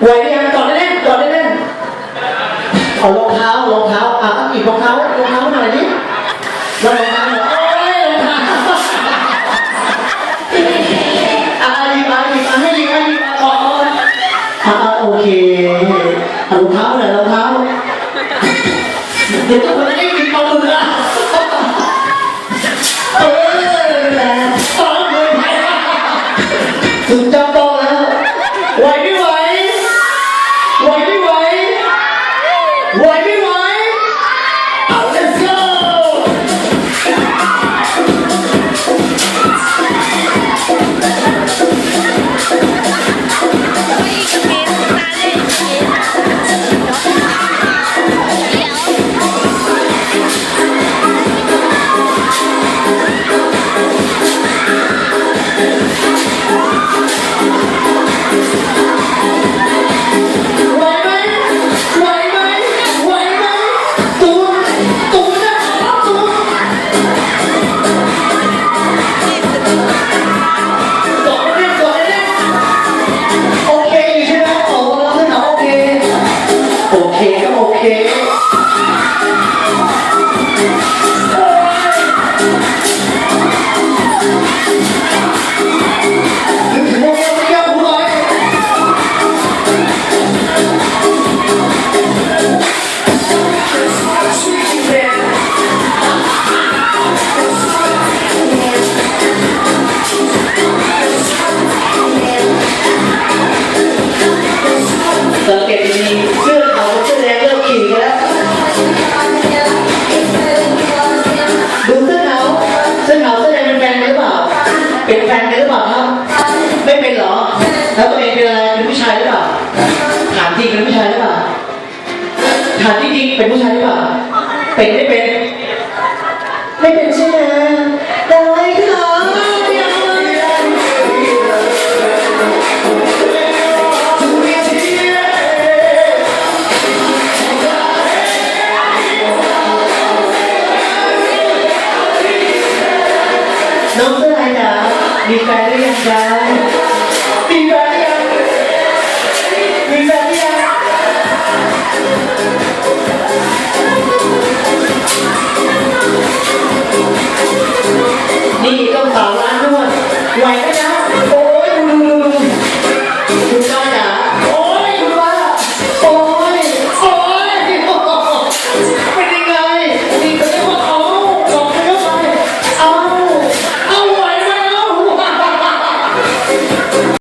ไหวหรือยังกอดเล่นๆกอดเล่นๆเอารองเท้ารองเท้าอะหยิบรองเท้ารองเท้าหน่อยดิรองเท้าโอ้ยรองเท้าอะหยิบมาหยิบมาให้หยิบมาหยิบมาก่อนอะโอเครองเท้าหน่อยรองเท้าเดี๋ยวต้องไปให้กินปลาหมึกอะ สังเกตดีเสื้อขาวเสื้อแดงเริ่มขี่กันแล้วดูเสื้อขาวเสื้อขาวเสื้อแดงเป็นแฟนกันหรือเปล่า เป็นแฟนกันหรือเปล่าครับไม่เป็นหรอ แล้วตัวเองเป็นอะไรเป็นผู้ชายหรือเปล่าถามจริงเป็นผู้ชายหรือเปล่าถามจริงๆเป็นผู้ชายหรือเปล่าเป็นไม่เป็น ไม่เป็นใช่ไหม น้องเจ้านายจ๋ามีแฟนหรือยังจ๊ะมีแฟนหรือยังมีแฟนยังนี่ต้องสาวร้านนวดไหวไหม